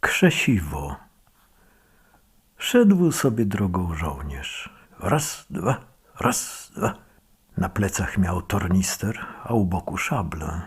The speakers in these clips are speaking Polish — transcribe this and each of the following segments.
Krzesiwo. Szedł sobie drogą żołnierz. Raz, dwa, raz, dwa. Na plecach miał tornister, a u boku szablę,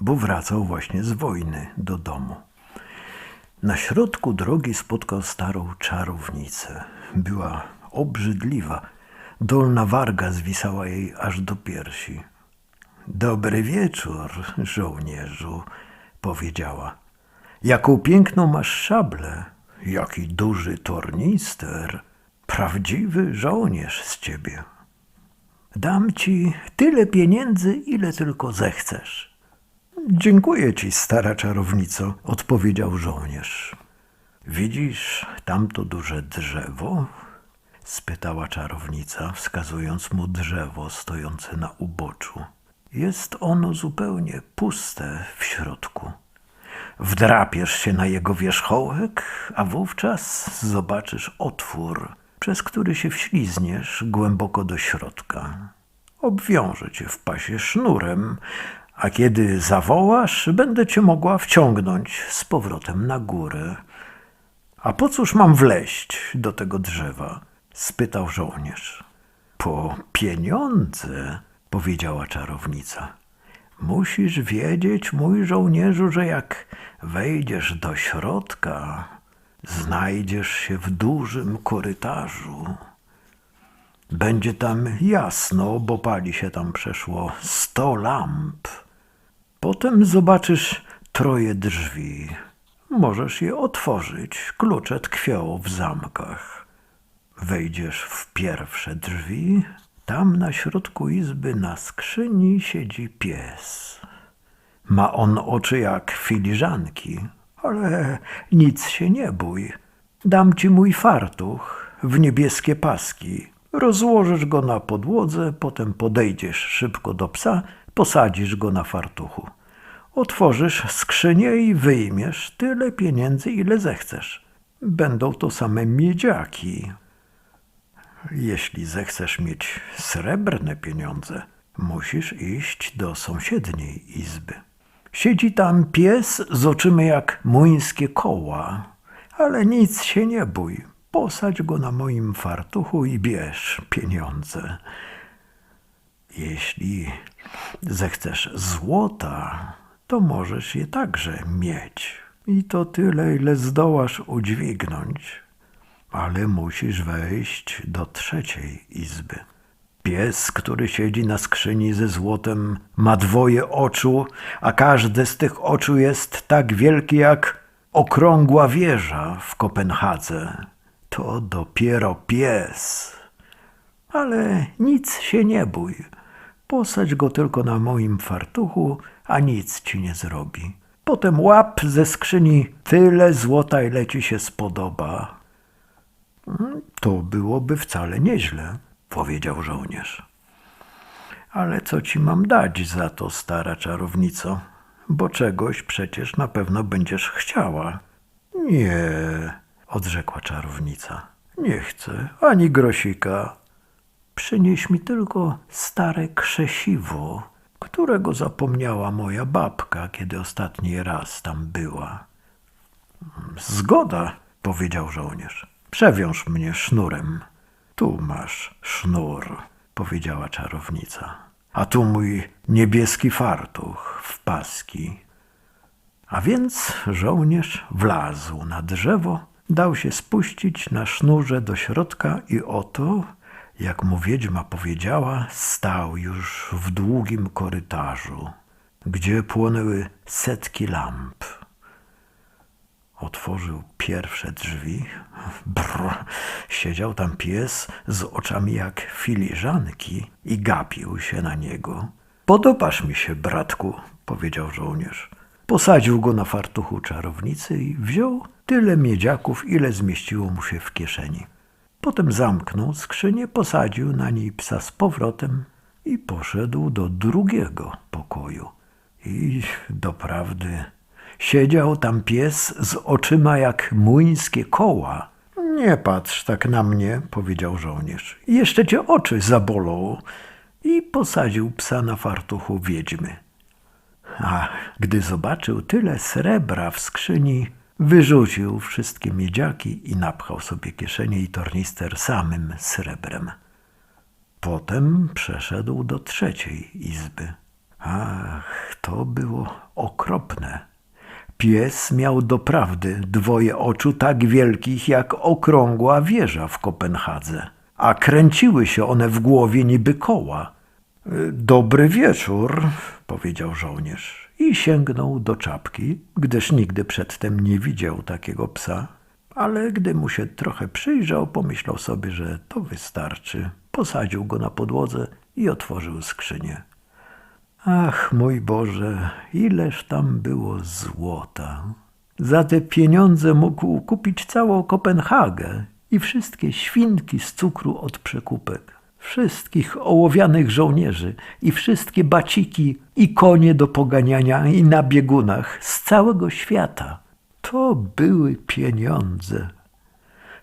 bo wracał właśnie z wojny do domu. Na środku drogi spotkał starą czarownicę. Była obrzydliwa. Dolna warga zwisała jej aż do piersi. Dobry wieczór, żołnierzu, powiedziała. Jaką piękną masz szablę, jaki duży tornister, prawdziwy żołnierz z ciebie. Dam ci tyle pieniędzy, ile tylko zechcesz. Dziękuję ci, stara czarownico, odpowiedział żołnierz. Widzisz tamto duże drzewo? spytała czarownica, wskazując mu drzewo stojące na uboczu. Jest ono zupełnie puste w środku. Wdrapiesz się na jego wierzchołek, a wówczas zobaczysz otwór, przez który się wślizniesz głęboko do środka. Obwiążę cię w pasie sznurem, a kiedy zawołasz, będę cię mogła wciągnąć z powrotem na górę. A po cóż mam wleść do tego drzewa? spytał żołnierz. Po pieniądze, powiedziała czarownica. Musisz wiedzieć, mój żołnierzu, że jak wejdziesz do środka, znajdziesz się w dużym korytarzu. Będzie tam jasno, bo pali się tam przeszło sto lamp. Potem zobaczysz troje drzwi. Możesz je otworzyć, klucze tkwią w zamkach. Wejdziesz w pierwsze drzwi, tam na środku izby na skrzyni siedzi pies. Ma on oczy jak filiżanki, ale nic się nie bój. Dam ci mój fartuch w niebieskie paski. Rozłożysz go na podłodze, potem podejdziesz szybko do psa, posadzisz go na fartuchu. Otworzysz skrzynię i wyjmiesz tyle pieniędzy, ile zechcesz. Będą to same miedziaki. Jeśli zechcesz mieć srebrne pieniądze, musisz iść do sąsiedniej izby. Siedzi tam pies z oczyma jak młyńskie koła, ale nic się nie bój. Posadź go na moim fartuchu i bierz pieniądze. Jeśli zechcesz złota, to możesz je także mieć. I to tyle, ile zdołasz udźwignąć. Ale musisz wejść do trzeciej izby. Pies, który siedzi na skrzyni ze złotem, ma dwoje oczu, a każde z tych oczu jest tak wielkie jak okrągła wieża w Kopenhadze. To dopiero pies. Ale nic się nie bój. Posadź go tylko na moim fartuchu, a nic ci nie zrobi. Potem łap ze skrzyni tyle złota, ile ci się spodoba. To byłoby wcale nieźle, powiedział żołnierz. Ale co ci mam dać za to, stara czarownico? Bo czegoś przecież na pewno będziesz chciała. Nie, odrzekła czarownica. Nie chcę ani grosika. Przynieś mi tylko stare krzesiwo, którego zapomniała moja babka, kiedy ostatni raz tam była. Zgoda, powiedział żołnierz. Przewiąż mnie sznurem. Tu masz sznur, powiedziała czarownica. A tu mój niebieski fartuch w paski. A więc żołnierz wlazł na drzewo, dał się spuścić na sznurze do środka i oto, jak mu wiedźma powiedziała, stał już w długim korytarzu, gdzie płonęły setki lamp. Otworzył pierwsze drzwi. Brr, siedział tam pies z oczami jak filiżanki i gapił się na niego. Podobasz mi się, bratku, powiedział żołnierz. Posadził go na fartuchu czarownicy i wziął tyle miedziaków, ile zmieściło mu się w kieszeni. Potem zamknął skrzynię, posadził na niej psa z powrotem i poszedł do drugiego pokoju. I doprawdy siedział tam pies z oczyma jak młyńskie koła. Nie patrz tak na mnie, powiedział żołnierz. Jeszcze cię oczy zabolą. I posadził psa na fartuchu wiedźmy. A gdy zobaczył tyle srebra w skrzyni, Wyrzucił wszystkie miedziaki i napchał sobie kieszenie i tornister samym srebrem. Potem przeszedł do trzeciej izby. Ach, to było okropne. Pies miał doprawdy dwoje oczu tak wielkich jak okrągła wieża w Kopenhadze, a kręciły się one w głowie niby koła. Dobry wieczór, powiedział żołnierz i sięgnął do czapki, gdyż nigdy przedtem nie widział takiego psa. Ale gdy mu się trochę przyjrzał, pomyślał sobie, że to wystarczy. Posadził go na podłodze i otworzył skrzynię. Ach, mój Boże, ileż tam było złota. Za te pieniądze mógł kupić całą Kopenhagę i wszystkie świnki z cukru od przekupek, wszystkich ołowianych żołnierzy i wszystkie baciki i konie do poganiania i na biegunach z całego świata. To były pieniądze.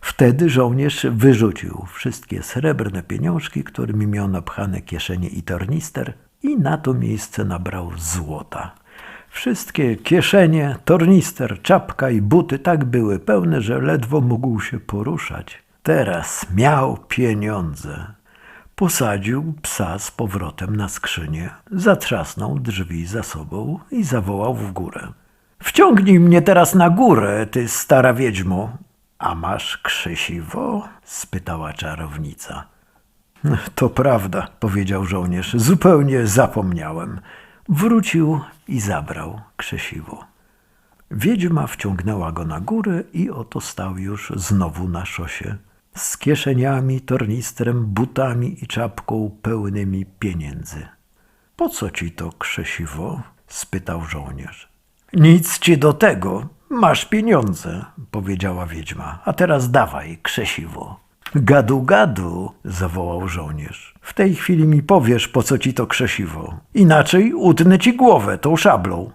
Wtedy żołnierz wyrzucił wszystkie srebrne pieniążki, którymi miał napchane kieszenie i tornister i na to miejsce nabrał złota. Wszystkie kieszenie, tornister, czapka i buty tak były pełne, że ledwo mógł się poruszać. Teraz miał pieniądze. Posadził psa z powrotem na skrzynię, zatrzasnął drzwi za sobą i zawołał w górę. Wciągnij mnie teraz na górę, ty stara wiedźmo. A masz krzesiwo? spytała czarownica. To prawda, powiedział żołnierz. Zupełnie zapomniałem. Wrócił i zabrał krzesiwo. Wiedźma wciągnęła go na górę i oto stał już znowu na szosie. Z kieszeniami, tornistrem, butami i czapką pełnymi pieniędzy. Po co ci to krzesiwo? spytał żołnierz. Nic ci do tego. Masz pieniądze, powiedziała wiedźma. A teraz dawaj krzesiwo. Gadu, gadu, zawołał żołnierz. W tej chwili mi powiesz, po co ci to krzesiwo. Inaczej utnę ci głowę tą szablą.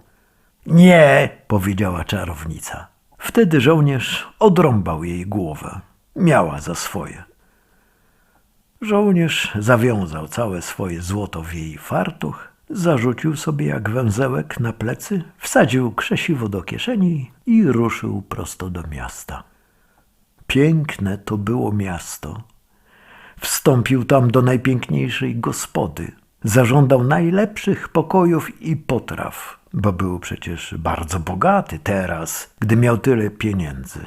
Nie, powiedziała czarownica. Wtedy żołnierz odrąbał jej głowę. Miała za swoje. Żołnierz zawiązał całe swoje złoto w jej fartuch, zarzucił sobie jak węzełek na plecy, wsadził krzesiwo do kieszeni i ruszył prosto do miasta. Piękne to było miasto. Wstąpił tam do najpiękniejszej gospody. Zażądał najlepszych pokojów i potraw, bo był przecież bardzo bogaty teraz, gdy miał tyle pieniędzy.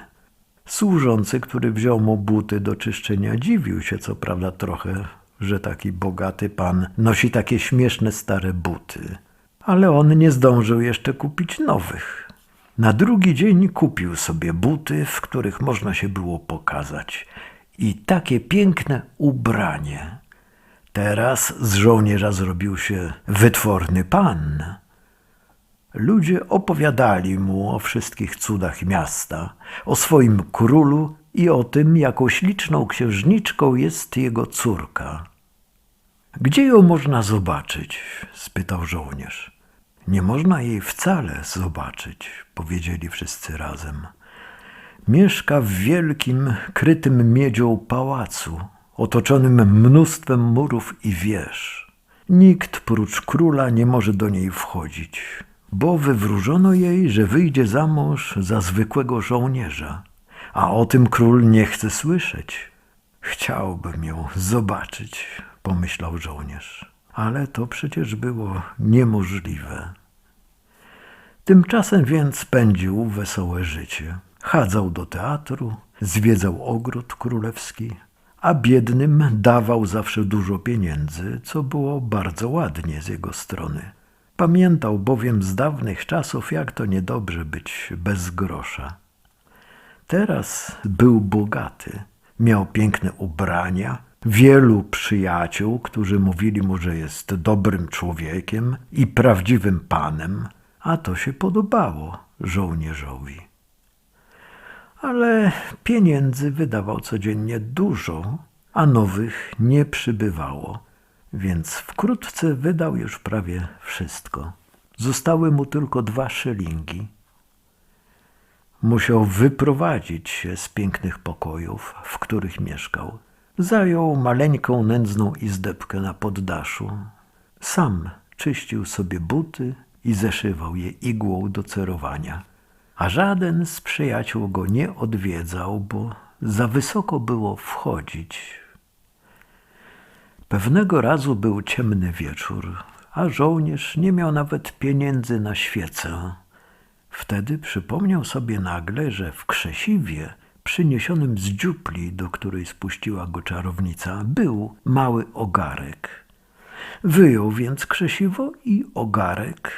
Służący, który wziął mu buty do czyszczenia, dziwił się co prawda trochę, że taki bogaty pan nosi takie śmieszne stare buty. Ale on nie zdążył jeszcze kupić nowych. Na drugi dzień kupił sobie buty, w których można się było pokazać. I takie piękne ubranie. Teraz z żołnierza zrobił się wytworny pan. Ludzie opowiadali mu o wszystkich cudach miasta, o swoim królu i o tym, jaką śliczną księżniczką jest jego córka. Gdzie ją można zobaczyć? spytał żołnierz. Nie można jej wcale zobaczyć, powiedzieli wszyscy razem. Mieszka w wielkim, krytym miedzią pałacu, otoczonym mnóstwem murów i wież. Nikt prócz króla nie może do niej wchodzić, bo wywróżono jej, że wyjdzie za mąż za zwykłego żołnierza, a o tym król nie chce słyszeć. Chciałbym ją zobaczyć, pomyślał żołnierz, ale to przecież było niemożliwe. Tymczasem więc pędził wesołe życie. Chadzał do teatru, zwiedzał ogród królewski, a biednym dawał zawsze dużo pieniędzy, co było bardzo ładnie z jego strony. Pamiętał bowiem z dawnych czasów, jak to niedobrze być bez grosza. Teraz był bogaty, miał piękne ubrania, wielu przyjaciół, którzy mówili mu, że jest dobrym człowiekiem i prawdziwym panem, a to się podobało żołnierzowi. Ale pieniędzy wydawał codziennie dużo, a nowych nie przybywało, więc wkrótce wydał już prawie wszystko. Zostały mu tylko dwa szylingi. Musiał wyprowadzić się z pięknych pokojów, w których mieszkał. Zajął maleńką nędzną izdebkę na poddaszu. Sam czyścił sobie buty i zeszywał je igłą do cerowania. a żaden z przyjaciół go nie odwiedzał, bo za wysoko było wchodzić. Pewnego razu był ciemny wieczór, a żołnierz nie miał nawet pieniędzy na świecę. Wtedy przypomniał sobie nagle, że w krzesiwie przyniesionym z dziupli, do której spuściła go czarownica, był mały ogarek. Wyjął więc krzesiwo i ogarek,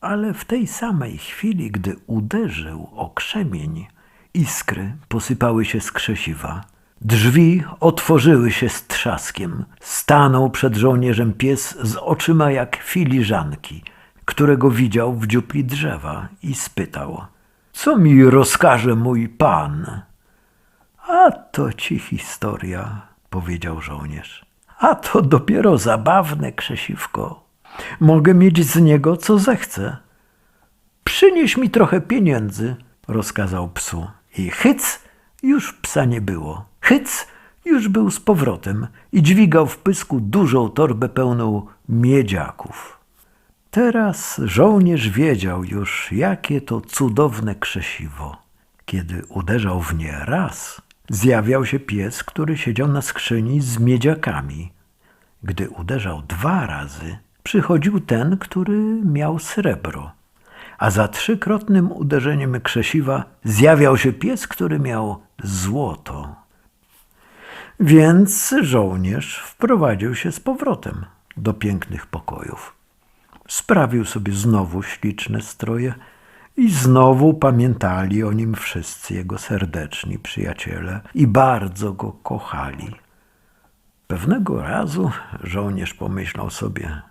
ale w tej samej chwili, gdy uderzył o krzemień, iskry posypały się z krzesiwa. Drzwi otworzyły się z trzaskiem. Stanął przed żołnierzem pies z oczyma jak filiżanki, którego widział w dziupli drzewa i spytał: Co mi rozkaże mój pan? A to ci historia, powiedział żołnierz. A to dopiero zabawne krzesiwko. Mogę mieć z niego co zechcę. Przynieś mi trochę pieniędzy, rozkazał psu. I hyc, już psa nie było. Hyc, już był z powrotem i dźwigał w pysku dużą torbę pełną miedziaków. Teraz żołnierz wiedział już, jakie to cudowne krzesiwo. Kiedy uderzał w nie raz, zjawiał się pies, który siedział na skrzyni z miedziakami. Gdy uderzał dwa razy, przychodził ten, który miał srebro. A za trzykrotnym uderzeniem krzesiwa zjawiał się pies, który miał złoto. Więc żołnierz wprowadził się z powrotem do pięknych pokojów. Sprawił sobie znowu śliczne stroje i znowu pamiętali o nim wszyscy jego serdeczni przyjaciele i bardzo go kochali. Pewnego razu żołnierz pomyślał sobie,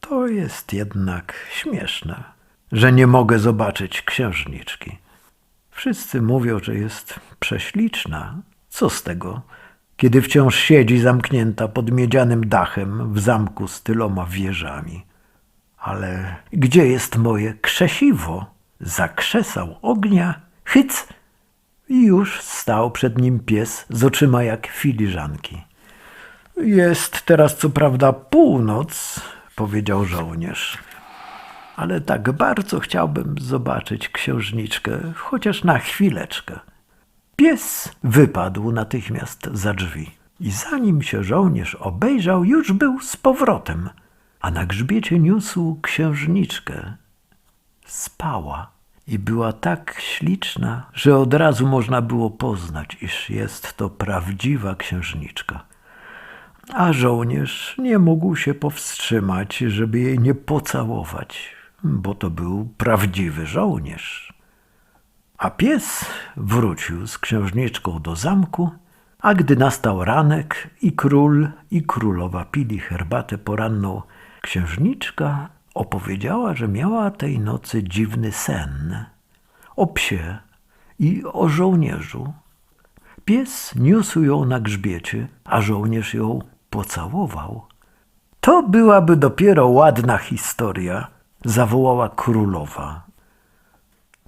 to jest jednak śmieszne, że nie mogę zobaczyć księżniczki. Wszyscy mówią, że jest prześliczna. Co z tego, kiedy wciąż siedzi zamknięta pod miedzianym dachem w zamku z tyloma wieżami. Ale gdzie jest moje krzesiwo? Zakrzesał ognia, hyc i już stał przed nim pies z oczyma jak filiżanki. Jest teraz co prawda północ, powiedział żołnierz, ale tak bardzo chciałbym zobaczyć księżniczkę, chociaż na chwileczkę. Pies wypadł natychmiast za drzwi i zanim się żołnierz obejrzał, już był z powrotem, a na grzbiecie niósł księżniczkę. Spała i była tak śliczna, że od razu można było poznać, iż jest to prawdziwa księżniczka. A żołnierz nie mógł się powstrzymać, żeby jej nie pocałować, bo to był prawdziwy żołnierz. A pies wrócił z księżniczką do zamku, a gdy nastał ranek i król i królowa pili herbatę poranną, księżniczka opowiedziała, że miała tej nocy dziwny sen o psie i o żołnierzu. Pies niósł ją na grzbiecie, a żołnierz ją pocałował. To byłaby dopiero ładna historia, zawołała królowa.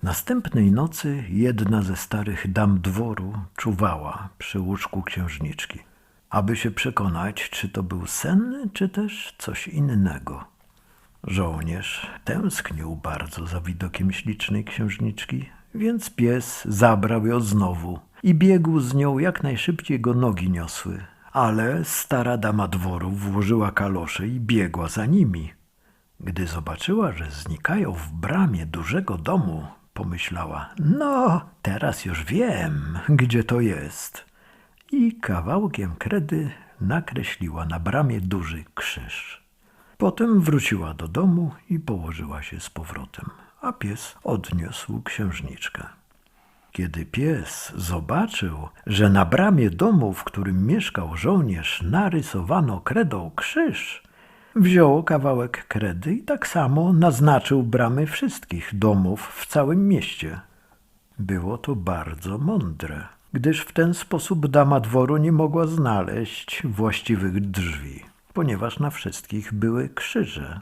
Następnej nocy jedna ze starych dam dworu czuwała przy łóżku księżniczki, aby się przekonać, czy to był sen, czy też coś innego. Żołnierz tęsknił bardzo za widokiem ślicznej księżniczki, więc pies zabrał ją znowu i biegł z nią jak najszybciej go nogi niosły. Ale stara dama dworu włożyła kalosze i biegła za nimi. Gdy zobaczyła, że znikają w bramie dużego domu, pomyślała: No, teraz już wiem, gdzie to jest. I kawałkiem kredy nakreśliła na bramie duży krzyż. Potem wróciła do domu i położyła się z powrotem, a pies odniósł księżniczkę. Kiedy pies zobaczył, że na bramie domu, w którym mieszkał żołnierz, narysowano kredą krzyż, wziął kawałek kredy i tak samo naznaczył bramy wszystkich domów w całym mieście. Było to bardzo mądre, gdyż w ten sposób dama dworu nie mogła znaleźć właściwych drzwi, ponieważ na wszystkich były krzyże.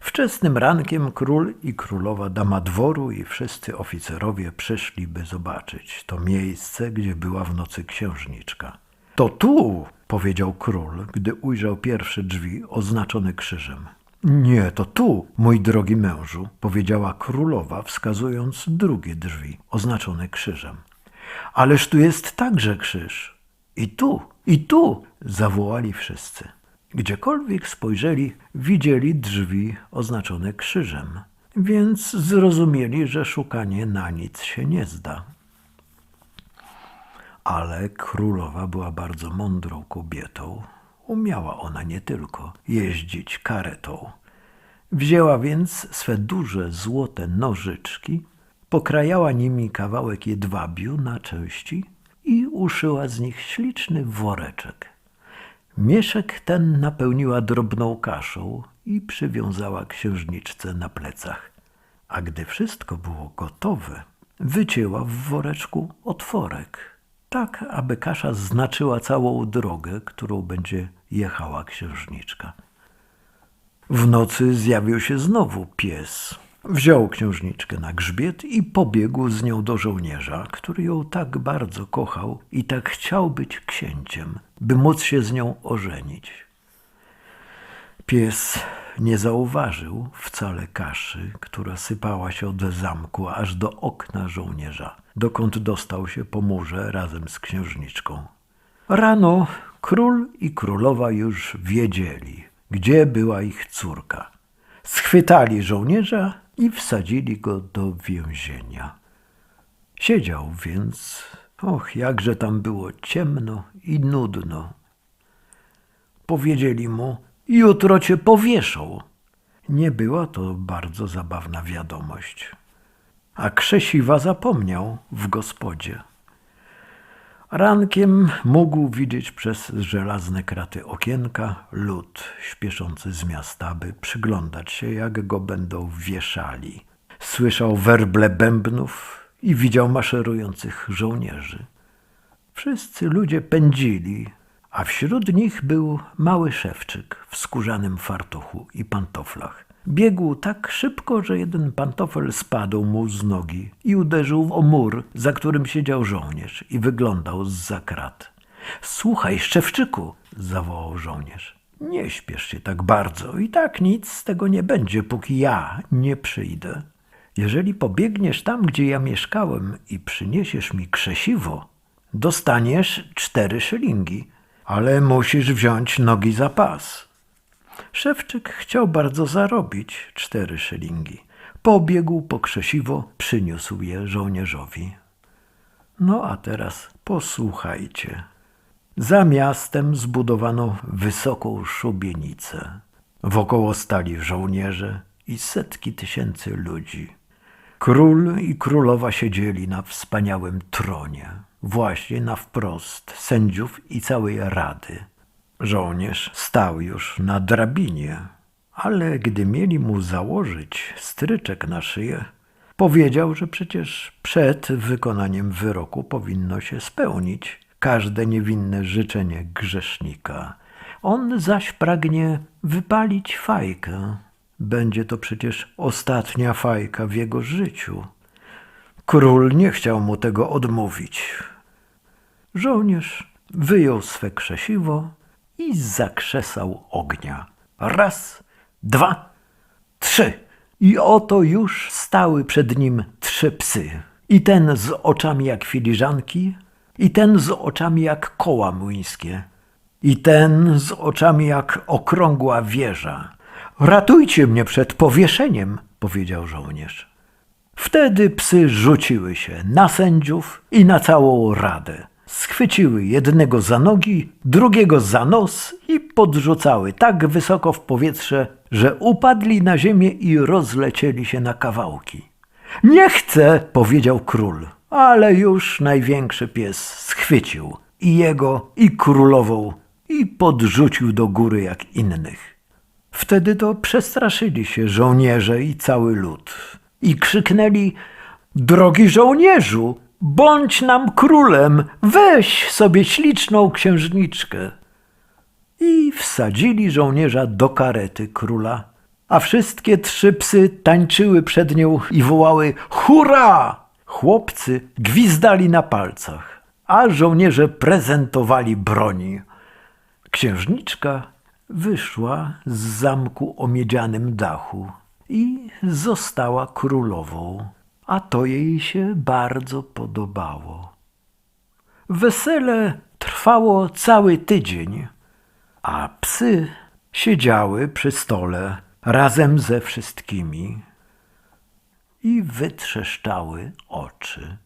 Wczesnym rankiem król i królowa dama dworu i wszyscy oficerowie przyszli, by zobaczyć to miejsce, gdzie była w nocy księżniczka. To tu, powiedział król, gdy ujrzał pierwsze drzwi oznaczone krzyżem. Nie, to tu, mój drogi mężu, powiedziała królowa, wskazując drugie drzwi, oznaczone krzyżem. Ależ tu jest także krzyż. I tu, i tu, zawołali wszyscy. Gdziekolwiek spojrzeli, widzieli drzwi oznaczone krzyżem, więc zrozumieli, że szukanie na nic się nie zda. Ale królowa była bardzo mądrą kobietą. Umiała ona nie tylko jeździć karetą. Wzięła więc swe duże złote nożyczki, pokrajała nimi kawałek jedwabiu na części uszyła z nich śliczny woreczek. Mieszek ten napełniła drobną kaszą i przywiązała księżniczce na plecach. A gdy wszystko było gotowe, wycięła w woreczku otworek, tak aby kasza znaczyła całą drogę, którą będzie jechała księżniczka. W nocy zjawił się znowu pies. Wziął księżniczkę na grzbiet i pobiegł z nią do żołnierza, który ją tak bardzo kochał i tak chciał być księciem, by móc się z nią ożenić. Pies nie zauważył wcale kaszy, która sypała się od zamku aż do okna żołnierza, dokąd dostał się po murze razem z księżniczką. Rano król i królowa już wiedzieli, gdzie była ich córka. Schwytali żołnierza i wsadzili go do więzienia. Siedział więc, och, jakże tam było ciemno i nudno. Powiedzieli mu, jutro cię powieszą. Nie była to bardzo zabawna wiadomość. A Krzesiwa zapomniał w gospodzie. Rankiem mógł widzieć przez żelazne kraty okienka lud śpieszący z miasta, by przyglądać się, jak go będą wieszali. Słyszał werble bębnów i widział maszerujących żołnierzy. Wszyscy ludzie pędzili, a wśród nich był mały szewczyk w skórzanym fartuchu i pantoflach. Biegł tak szybko, że jeden pantofel spadł mu z nogi i uderzył o mur, za którym siedział żołnierz i wyglądał z za krat. Słuchaj, Szczewczyku, zawołał żołnierz. Nie śpiesz się tak bardzo i tak nic z tego nie będzie, póki ja nie przyjdę. Jeżeli pobiegniesz tam, gdzie ja mieszkałem i przyniesiesz mi krzesiwo, dostaniesz cztery szylingi, ale musisz wziąć nogi za pas. Szewczyk chciał bardzo zarobić cztery szylingi. Pobiegł po krzesiwo, przyniósł je żołnierzowi. No a teraz posłuchajcie. Za miastem zbudowano wysoką szubienicę. Wokoło stali żołnierze i setki tysięcy ludzi. Król i królowa siedzieli na wspaniałym tronie, właśnie na wprost sędziów i całej rady. Żołnierz stał już na drabinie, ale gdy mieli mu założyć stryczek na szyję, powiedział, że przecież przed wykonaniem wyroku powinno się spełnić każde niewinne życzenie grzesznika. On zaś pragnie wypalić fajkę. Będzie to przecież ostatnia fajka w jego życiu. Król nie chciał mu tego odmówić. Żołnierz wyjął swe krzesiwo i zakrzesał ognia. Raz, dwa, trzy. I oto już stały przed nim trzy psy. I ten z oczami jak filiżanki, i ten z oczami jak koła młyńskie, i ten z oczami jak okrągła wieża. Ratujcie mnie przed powieszeniem, powiedział żołnierz. Wtedy psy rzuciły się na sędziów i na całą radę. Schwyciły jednego za nogi, drugiego za nos i podrzucały tak wysoko w powietrze, że upadli na ziemię i rozlecieli się na kawałki. Nie chcę, powiedział król, ale już największy pies schwycił i jego, i królową, i podrzucił do góry jak innych. Wtedy to przestraszyli się żołnierze i cały lud i krzyknęli: Drogi żołnierzu, bądź nam królem, weź sobie śliczną księżniczkę. I wsadzili żołnierza do karety króla, a wszystkie trzy psy tańczyły przed nią i wołały: Hurra! Chłopcy gwizdali na palcach, a żołnierze prezentowali broni. Księżniczka wyszła z zamku o miedzianym dachu i została królową, a to jej się bardzo podobało. Wesele trwało cały tydzień, a psy siedziały przy stole razem ze wszystkimi i wytrzeszczały oczy.